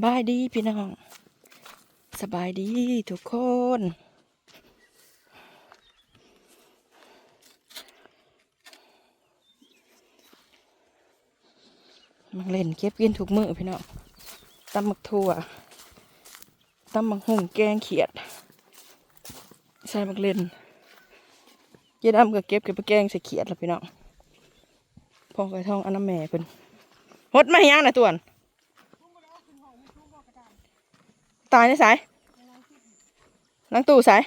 บายดีพี่น้อง สบายดีทุกคนมักเล่นเก็บกินทุกมือพี่น้องตำมักถั่วตำมักหุ่งแกงเขียด ใส่มักเล่นเย็ดดำก็เก็บเก็บไปแกงใส่เขียดแล้วพี่น้องพอไปท่องอันน้ำแม่เพิ่นหดมาให้ยังนะตัวน ตายในสายนังตู้สาย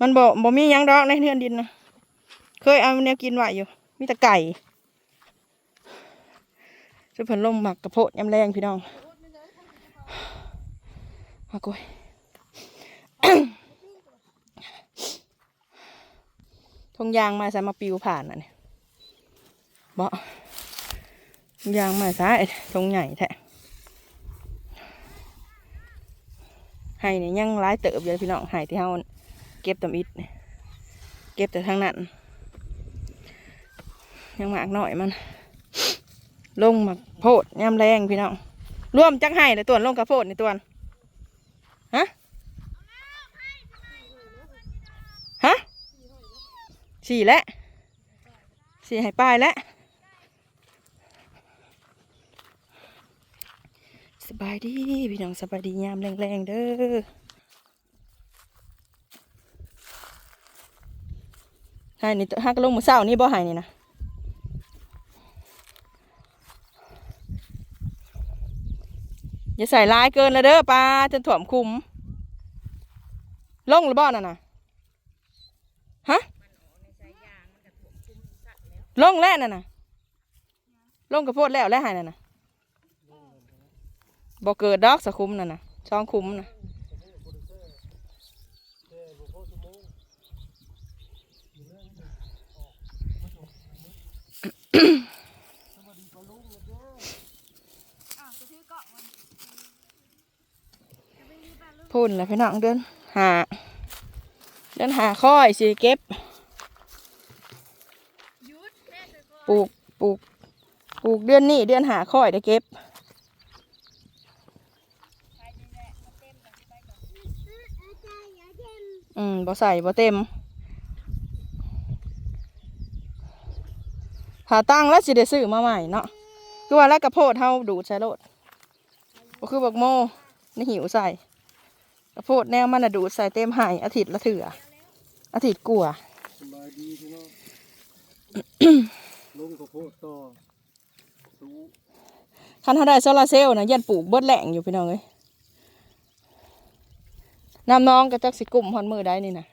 มันบอกบอกมียังดอกในเทือนดินนะเคยเอาแนวกินไว้อยู่ มีแต่ไก่จะเพิ่นลมหมักกระโพดยำแรงพี่น้องมากุยทงยางมาส่มาปิวผ่านน่ะนี่ยบ่ยางมาใส่ทงใหญ่แท้ ให้เนี่ยยังร้ายเติบอยู่พี่น้องให้ที่เฮาเก็บตำอิดเก็บแต่ทางนั้นยังหมากหน่อยมัน ลงหมักโพดย่ำแรงพี่น้องร่วมจักให้เลยตัวนลงกับโพดในตัวนฮะฮะสี่แล้วสี่ให้ป้ายแล้ว สบายดีพี่น้องสบายดียามแรงๆเด้อให้นี่ตัวฮักลงมือเศร้านี่บ่ให้นี่นะอย่าใส่ร้ายเกินเลยเด้อปลาจนถ่วมคุม ลงหรือบ่อน่ะนะฮะลงแล้วน่ะนะลงกระโพดแล้วแล้วหายน่ะนะ บ่เกิดดอกสะคุ้มนั่นน่ะช่องคุ้มน่ะพุ่นแหละพี่น้องเดินหาเดินหาค่อยสิเก็บปลูกปลูกปลูกเดือนนี้เดือนหาค่อยได้เก็บ อืมบ่ใส่บ่เต็มหาตั้งแล้วสิได้ซื้อมาใหม่เนาะคือว่าแล้วกระโพดเฮาดูดใส่โลดก็คือบักโมในหิวใส่กระโพดแนวมันน่ะดูดใส่เต็มใหายอาทิตย์ละเถื่ออาทิตย์กลัวาสบายดีพี่น้องลงข้าวโพดต่อสู้คันถ้าได้โซลาร์เซลล์นะยันปลูกเบิดแหล่งอยู่พี่น้องเอ้ย น้ำน้องก็จักสิกลุ่มฮอนมือได้นี่นะ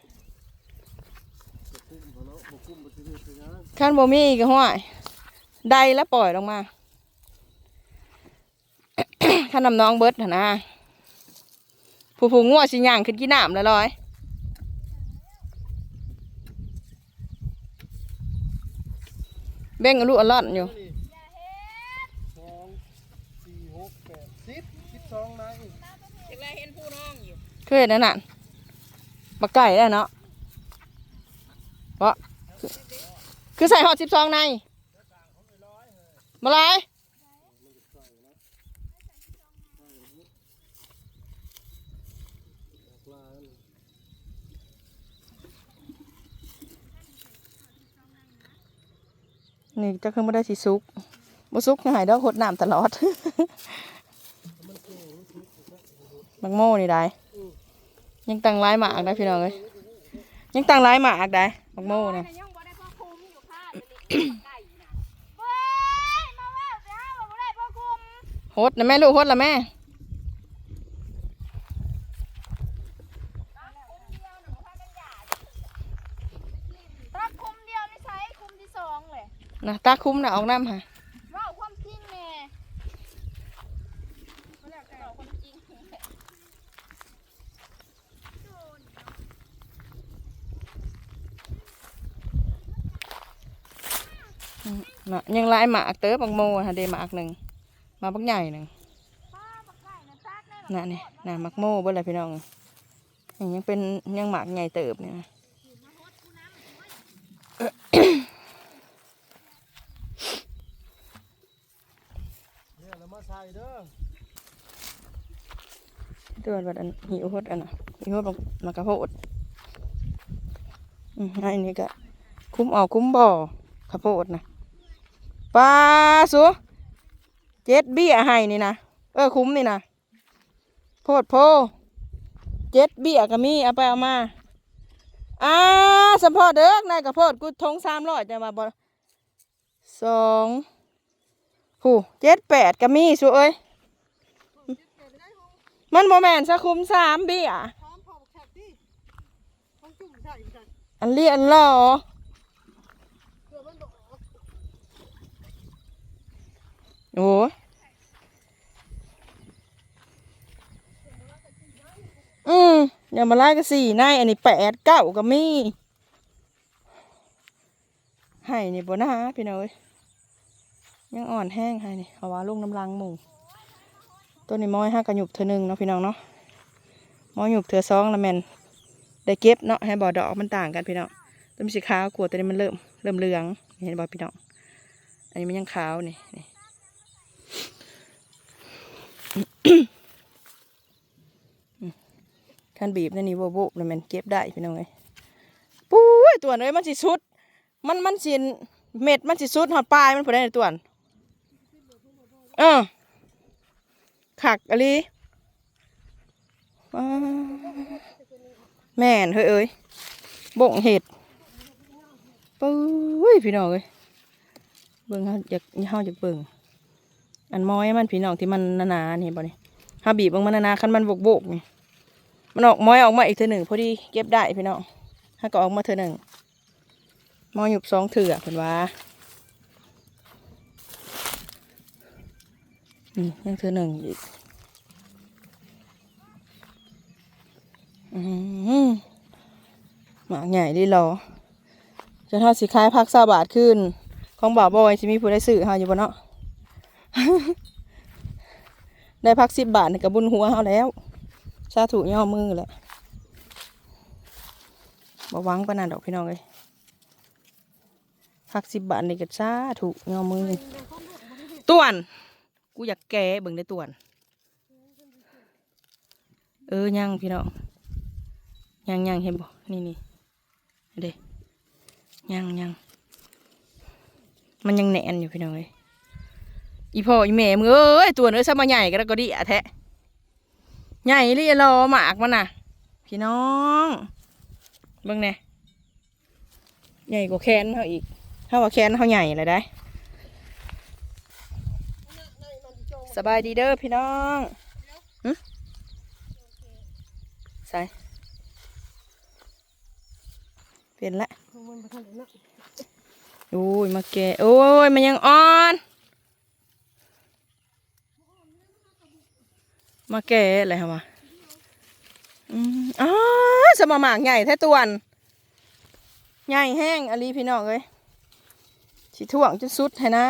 จะกุ้มเนี่ยนะขั้นบ่มีก็ห้วยได้แล้วปล่อยลงมาขั้นน้ำน้องเบิดนะผู้ผู้งัวสิย่างขึ้นกี่น้ำแล้วลอยเบ่งอลุอล่อนอยู่ นี่สองสี่หกแปดสิบสิบสองนาย คือเห็นนั่นน่ะบักไก่ได้เนาะเพราะคือใส่หอดสิบสองในมาลายนี่จะขึ้นมาได้สิซุกบ่ซุกหายดอกหดน้ำตลอดมังโม่นี่ได้ ยังตั้งร้ายหมากได้พี่น้องเอ้ยยังตั้งร้ายหมากได้มังโม่เนี่ยยังบ่ได้พ่อคุมอยู่ค่ะเดี๋ยวนี้ไก่น่ะเว้ยมาว่าเจ้าบ่ได้พ่อคุมโฮดนะแม่ลูกโฮดละแม่ตักคุมเดียวนี่ใช้คุมที่สองเลยนะตาคุ้มนะออกน้ำค่ะ เว่าความจริงแน่บ่แล้วแต่เว้าความจริง นะยังร้ายหมากเต๋อมังโมฮะเดหมากหนึ่งมาบักใหญ่หนึ่งน่ะนี่น่ะมักโม่เบิ่เลยพี่น้องยังเป็นยังหมากใหญ่เติบเนี่ยนะเด้อตัวบัดอันหิวโพดอันน่ะหิวโพดมันมากระโพดอืมให้อันนี้ก็คุ้มออกคุ้มบ่อข้าวโพดนะ ปลาสัวเจ็ดเบี้ยให้นี่นะเออคุ้มนี่นะโพดโพเจ็ดเบี้ยก็มีเอาไปเอามาอ่าสมพอเด้อนายกระโพดกูทงสามร้อยจะมาบ่สองหูเจ็ดแปดก็มีสัวเอ้ยมันโมแมนสักคุ้มสามเบี้ยอันจุ่มใส่กันอันเรียนล่อ เพื่อมันบอก โอ้อืมอย่ามาไล่ก็สี่นายอันนี้แปดเก้าก็มีให้นี่บนะพี่น้อยยังอ่อนแห้งให้นี่เอาว่าลูกน้ำลังหมูตัวนี้ม้อยห้ากระหยุบเธอหนึ่งเนาะพี่น้องเนาะม้อยหยุบเธอสองละแมนได้เก็บเนาะให้บ่อดอกมันต่างกันพี่น้องตัวมีสีขาวกว่าตัวนี้มันเริ่มเริ่มเหลืองเห็นบ่พี่น้องอันนี้มันยังขาวนี่นี่ คันบีบนั่นนี่โบโบแล้วมันเก็บได้พี่น้องเอ้ยปุ้ยตัวเอ้มันสิสุด มันมันสิเม็ดมันสิสุดหอดปลายมันพอได้ในตัวนเออขักอะไรแม่นเฮ้ยเอ้ยบ่งเห็ดปุ้ยพี่น้องเอ้ยเบิ่งเฮาอยากเฮาอยากเบิ่ง อันม้อยมันพี่น้องที่มันนาๆนี่บ่นี่ฮาบีบบางมันนาๆคันมันโบกๆนี่มันออกม้อยออกมาอีกเทือหนึ่งพอดีเก็บได้พี่น้องถ้าก็ออกมาเทือหนึ่งมอยหยุบสองเถื่อเพิ่นว่านี่ยังเทือหนึ่งอีกอืมหมาใหญ่ดีหรอจะทอดสีคล้ายพักซาบาทขึ้น ของบ่าวบอยสิมีผู้ได้ซื้อเฮาอยู่บ่เนาะ ได้พักสิบบาทนี่กับบุญหัวเฮาแล้วสาธุย่อมือแหละบวังปานนั้นดอกพี่น้องเลยพักสิบบาทนี่ก็สาธุย่อมือต่วน กูอยากแก่เบิ่งได้ต่วน เออยังพี่น้องยังยังเห็นบ่นี่นี่เด้ยังยังมันยังแหนนอยู่พี่น้องเลย อีพ่ออีแม่มึงเอ้ยต่วนเอ้ยซะมาใหญ่ก็แล้วก็ดีอะแท้ใหญ่เลยรอหมากมันน่ะ พี่น้องเบิ่งแน่ใหญ่กว่าแขนเขาอีกถ้าว่าแขนเขาใหญ่เลยได้สบายดีเด้อพี่น้องหึใส่เปลี่ยนละมันมาทางไหนนะโอ้ยมาแกะโอ้ยมันยังอ่อน มาแก่อะไรฮะวะอืมอ๋อสมหมากใหญ่แท้ตวนใหญ่แห้งอลีพี่น้องเอ้ยสิถ่วงจนสุดให้นะ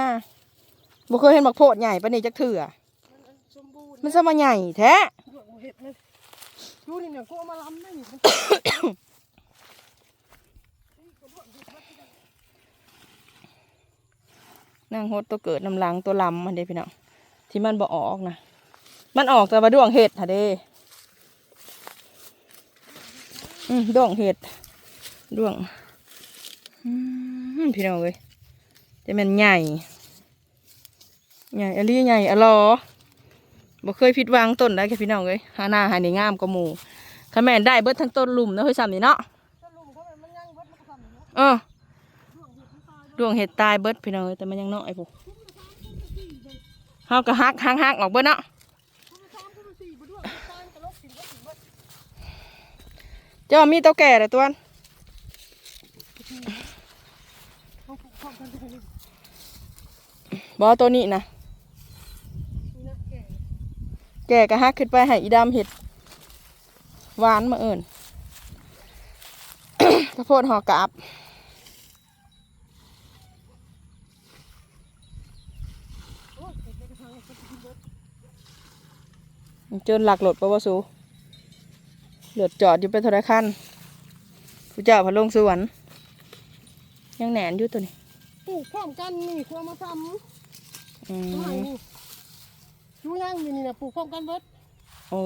บ่เคยเห็นหมักโพดใหญ่ปานนี้จักเถื่อสมบูรณ์มันสมาใหญ่แท้ยูนี่เนี่ยกูเอามาล้ำได้นี่มันนางโฮดตัวเกิดน้ำลังตัวลำมันเด้พี่น้องที่มันบ่ออกนะ มันออกแต่ว่าดวงเห็ดค่ะเด้อืมดวงเห็ดดวงอืมพี่น้องเอ้ยจะเป็นใหญ่ใหญ่อะลีใหญ่อะลอบ่เคยผิดหวังต้นได้แค่พี่น้องเอ้ยหาหน้าหาในงามกว่าหมู่ถ้าแม่นได้เบิดทั้งต้นลุ่มเนาะเฮ้ยซ้ำนี่เนาะถ้าลุงเขามันยังเบิดมันก็ทำอย่างเงี้ยเออดวงเห็ดตายเบิดพี่น้องเอ้ยแต่มันยังน้อยพวกเฮาก็ฮักฮักฮักออกเบิดเนาะ กูมาซ้ำกูมาสี่มาด้วยตายกระโลกสิงก็สิงเบิด เจ้ามีเตาแก่เลยตัวนเขาผูกข้อกันทุกคนนี่บอตัวนี้นะแก่ก่ก็ฮักขึ้นไปให้อีดำเห็ดหวานมาเอิญข้าวโพดหอกาบเห็ดในกระถางก็สิงเบิดเจนหลักหลดปะวะสู หลดจอดอยู่ไปเทรคันผู้เจ้าพะลงสวนยังแหนนอยู่ตัวนี้ปลูกพร้อมกันนี่ควรมาซ้อืำทำไมมนี่ดูยังนี่นี่นะปลูกพร้อมกันเบิดโอ้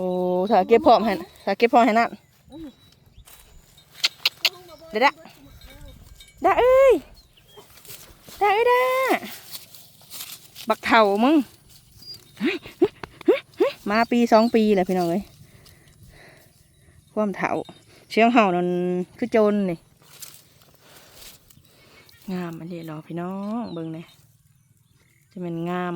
ถ้าเก็บพร้อมให้ถ้าเก็บพร้อมให้นั่นเดี๋ยวดะดะเอ้ยดะเอ้ยดะบักเถ่ามึงเฮ้ยเฮ้ยเฮ้ยมาปีสองปีแหละพี่น้องเอ้ย ความเถาเชียงเห่านั่นคือโจรนี่งามอันนี้เหรอพี่น้องเบิ่งเนี่ยจะเป็นงาม